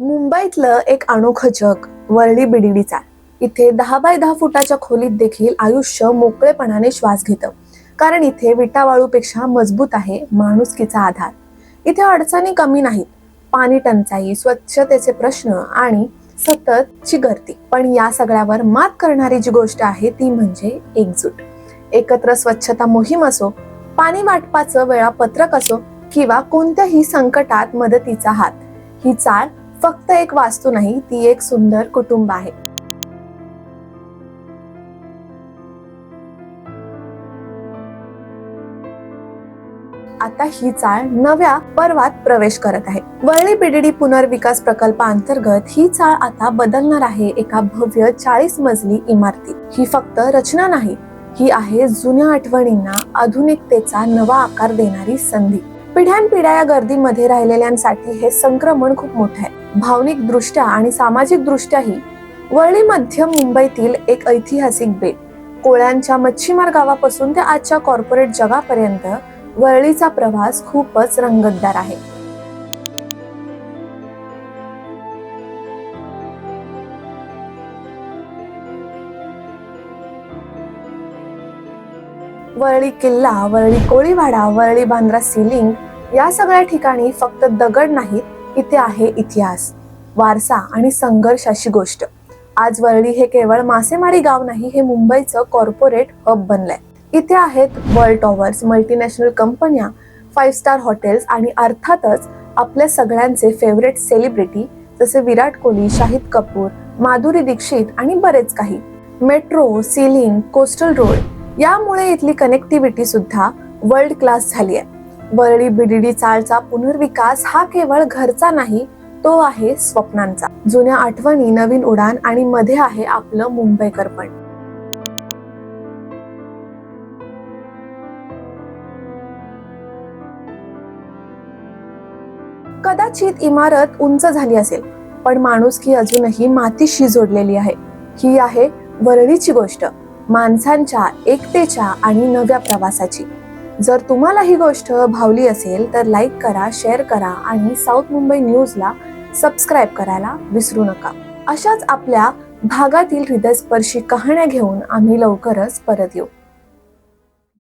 मुंबईतलं एक अनोखं जग वरळी बिडिडीचा इथे दहा बाय दहा फुटाच्या खोलीत देखील आयुष्य मोकळेपणाने श्वास घेतं. कारण इथे विटावाळूपेक्षा मजबूत आहे माणुसकीचा आधार. इथे अडचणी कमी नाहीत. पाणी टंचाई स्वच्छतेचे प्रश्न आणि सततची गर्दी. पण या सगळ्यावर मात करणारी जी गोष्ट आहे ती म्हणजे एकजूट. एकत्र स्वच्छता मोहीम असो पाणी वाटपाचं वेळापत्रक असो किंवा कोणत्याही संकटात मदतीचा हात ही चाळ फक्त एक वास्तू नाही ती एक सुंदर कुटुंब आहे. आता ही चाळ नव्या पर्वात प्रवेश करत आहे. वळली पिडीडी पुनर्विकास प्रकल्पांतर्गत ही चाळ आता बदलणार आहे एका भव्य चाळीस मजली इमारती. ही फक्त रचना नाही ही आहे जुन्या आठवणींना आधुनिकतेचा नवा आकार देणारी संधी. पिढ्यानपिढ्या या गर्दीमध्ये राहिलेल्यांसाठी हे संक्रमण खूप मोठं आहे. भावनिक दृष्ट्या आणि सामाजिक दृष्ट्याही वरळी मध्य मुंबईतील एक ऐतिहासिक बेट. कोळ्यांच्या मच्छीमार गावापासून ते आजच्या कॉर्पोरेट जगापर्यंत वरळीचा प्रवास खूपच रंगतदार आहे. वरळी किल्ला वरळी कोळीवाडा वरळी बांद्रा सिलिंग या सगळ्या ठिकाणी फक्त दगड नाहीत इथे आहे इतिहास वारसा आणि संघर्षाची गोष्ट. आज वरळी हे केवळ मासेमारी गाव नाही हे मुंबईचं कॉर्पोरेट हब बनलंय. इथे आहेत वर्ल्ड टॉवर्स मल्टीनॅशनल कंपन्या फाईव्ह स्टार हॉटेल्स आणि अर्थातच आपल्या सगळ्यांचे फेवरेट सेलिब्रिटी जसे विराट कोहली शाहिद कपूर माधुरी दीक्षित आणि बरेच काही. मेट्रो सिलिंग कोस्टल रोड यामुळे इथली कनेक्टिव्हिटी सुद्धा वर्ल्ड क्लास झाली आहे वरळी बिडिडी चाळचा पुनर्विकास हा केवळ घरचा नाही तो आहे स्वप्नांचा. जुन्या आठवणी नवीन उडान आणि मध्ये आहे आपलं मुंबईकरपण कदाचित इमारत उंच झाली असेल पण माणूस की अजूनही मातीशी जोडलेली आहे. ही आहे वरळीची गोष्ट माणसांच्या एकतेच्या आणि नव्या प्रवासाची. जर तुम्हाला ही गोष्ट भावली असेल तर लाईक करा शेअर करा आणि साऊथ मुंबई न्यूजला सबस्क्राईब करायला विसरू नका. अशाच आपल्या भागातील हृदयस्पर्शी कहाण्या घेऊन आम्ही लवकरच परत येऊ.